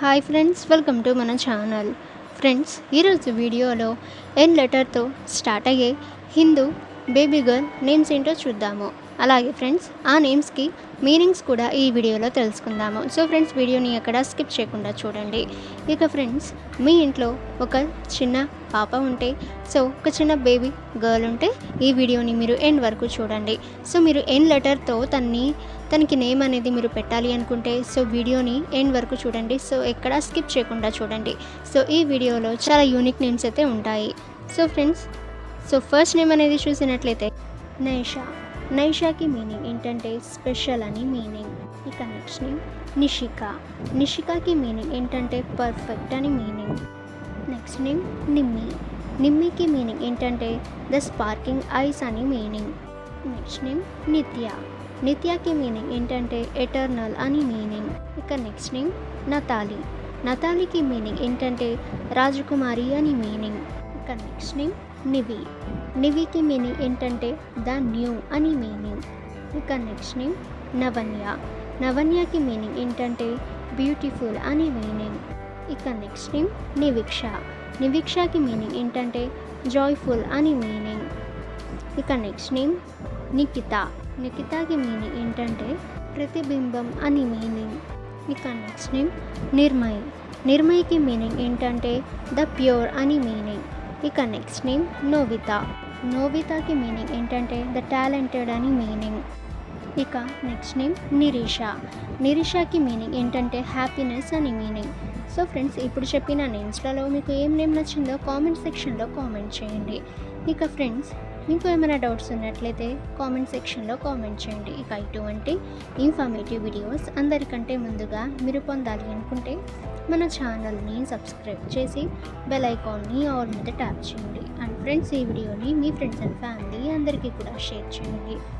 Hi friends welcome to మన channel friends ఈరోజు వీడియోలో ఎన్ లెటర్తో స్టార్ట్ అయ్యే హిందూ బేబీ గర్ల్ నేమ్స్ ఏంటో చూద్దాము. అలాగే ఫ్రెండ్స్ ఆ నేమ్స్కి మీనింగ్స్ కూడా ఈ వీడియోలో తెలుసుకుందాము. సో ఫ్రెండ్స్ వీడియోని ఎక్కడ స్కిప్ చేయకుండా చూడండి. ఇక ఫ్రెండ్స్ మీ ఇంట్లో ఒక చిన్న పాప ఉంటే సో ఒక చిన్న బేబీ గర్ల్ ఉంటే ఈ వీడియోని మీరు ఎండ్ వరకు చూడండి. సో మీరు ఎన్ లెటర్తో తన్ని తనకి నేమ్ అనేది మీరు పెట్టాలి అనుకుంటే సో వీడియోని ఎండ్ వరకు చూడండి. సో ఎక్కడ స్కిప్ చేయకుండా చూడండి. సో ఈ వీడియోలో చాలా యూనిక్ నేమ్స్ అయితే ఉంటాయి. So friends so first name అనేది చూసినట్లయితే నైషా. నైషాకి మీనింగ్ ఏంటంటే స్పెషల్ అని మీనింగ్. ఇక నెక్స్ట్ నేమ్ నిషిక. నిషికాకి మీనింగ్ ఏంటంటే పర్ఫెక్ట్ అని meaning. Next name Nimmi. నిమ్మికి meaning ఏంటంటే ద స్పార్కింగ్ ఐస్ అని meaning. Next name Nitya. నిత్యాకి meaning ఏంటంటే ఎటర్నల్ అని మీనింగ్. ఇక నెక్స్ట్ నేమ్ నతాలి. నతాలికి మీనింగ్ ఏంటంటే రాజకుమారి అని మీనింగ్. ఇక నెక్స్ట్ నేమ్ నివి నివికి మీనింగ్ ఏంటంటే ద న్యూ అని మీనింగ్ ఇక నెక్స్ట్ నేమ్ నవన్య నవన్యకి మీనింగ్ ఏంటంటే బ్యూటిఫుల్ అని మీనింగ్ ఇక నెక్స్ట్ నేమ్ నివిక్ష నివిక్షకి మీనింగ్ ఏంటంటే జాయ్ఫుల్ అని మీనింగ్ ఇక నెక్స్ట్ నేమ్ నికిత నికితాకి మీనింగ్ ఏంటంటే ప్రతిబింబం అని మీనింగ్ ఇక నెక్స్ట్ నేమ్ నిర్మయ్ నిర్మయ్కి మీనింగ్ ఏంటంటే ద ప్యూర్ అని మీనింగ్ ఇక నెక్స్ట్ నేమ్ నోవిత నోవితాకి మీనింగ్ ఏంటంటే ద టాలెంటెడ్ అని మీనింగ్ ఇక నెక్స్ట్ నేమ్ నిరీష. నిరీషాకి మీనింగ్ ఏంటంటే హ్యాపీనెస్ అని మీనింగ్ సో ఫ్రెండ్స్ ఇప్పుడు చెప్పిన నేమ్స్లలో మీకు ఏం నేమ్ నచ్చిందో కామెంట్ సెక్షన్లో కామెంట్ చేయండి. ఇక ఫ్రెండ్స్ మీకు ఏమైనా డౌట్స్ ఉన్నట్లయితే కామెంట్ సెక్షన్లో కామెంట్ చేయండి. ఇక ఇటువంటి ఇన్ఫర్మేటివ్ వీడియోస్ అందరికంటే ముందుగా మీరు పొందాలి అనుకుంటే మన ఛానల్ని సబ్స్క్రైబ్ చేసి బెల్ ఐకాన్ని ఆల్ మీద ట్యాప్ చేయండి. అండ్ ఫ్రెండ్స్ ఈ వీడియోని మీ ఫ్రెండ్స్ అండ్ ఫ్యామిలీ అందరికీ కూడా షేర్ చేయండి.